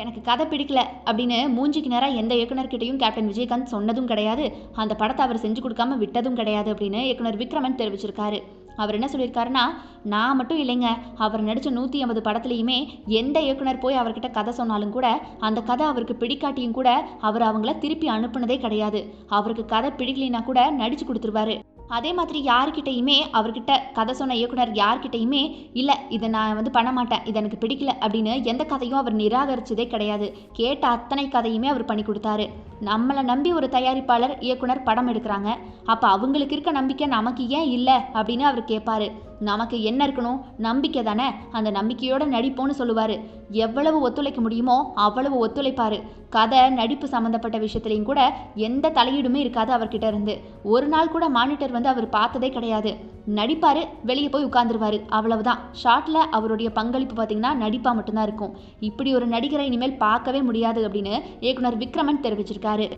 எனக்கு கதை பிடிக்கல அப்படின்னு மூஞ்சிக்கு நேராக எந்த இயக்குனர்கிட்டையும் கேப்டன் விஜயகாந்த் சொன்னதும் கிடையாது. அந்த படத்தை அவர் செஞ்சு கொடுக்காம விட்டதும் கிடையாது அப்படின்னு இயக்குனர் விக்ரமன் தெரிவிச்சிருக்காரு. அவர் என்ன சொல்லியிருக்காருன்னா நான் மட்டும் இல்லைங்க. அவர் நடித்த நூற்றி ஐம்பது படத்துலையுமே எந்த இயக்குனர் போய் அவர்கிட்ட கதை சொன்னாலும் கூட அந்த கதை அவருக்கு பிடிக்காட்டியும் கூட அவர் அவங்கள திருப்பி அனுப்புனதே கிடையாது. அவருக்கு கதை பிடிக்கலைன்னா கூட நடிச்சு கொடுத்துருவாரு. அதே மாதிரி யார்கிட்டையுமே அவர்கிட்ட கதை சொன்ன இயக்குனர் யார்கிட்டையுமே இல்லை இதை நான் வந்து பண்ண மாட்டேன். இது எனக்கு பிடிக்கல. அப்படின்னு எந்த கதையும் அவர் நிராகரிச்சதே கிடையாது. கேட்ட அத்தனை கதையுமே அவர் பண்ணி கொடுத்தாரு. நம்மளை நம்பி ஒரு தயாரிப்பாளர் இயக்குனர் படம் எடுக்கிறாங்க. அப்போ அவங்களுக்கு இருக்க நம்பிக்கை நமக்கு ஏன் இல்லை? அப்படின்னு அவர் கேட்பாரு நமக்கு என்ன இருக்கணும்? நம்பிக்கை தானே? அந்த நம்பிக்கையோட நடிப்போன்னு சொல்லுவார். எவ்வளவு ஒத்துழைக்க முடியுமோ அவ்வளவு ஒத்துழைப்பார். கதை நடிப்பு சம்மந்தப்பட்ட விஷயத்துலையும் கூட எந்த தலையீடுமே இருக்காது அவர்கிட்ட இருந்து. ஒரு நாள் கூட மானிட்டர் வந்து அவர் பார்த்ததே கிடையாது. நடிப்பார் வெளியே போய் உட்காந்துருவாரு அவ்வளவுதான். ஷார்ட்டில் அவருடைய பங்களிப்பு பார்த்தீங்கன்னா நடிப்பாக மட்டும்தான் இருக்கும். இப்படி ஒரு நடிகரை இனிமேல் பார்க்கவே முடியாது அப்படின்னு இயக்குனர் விக்ரமன் தெரிவிச்சிருக்காரு.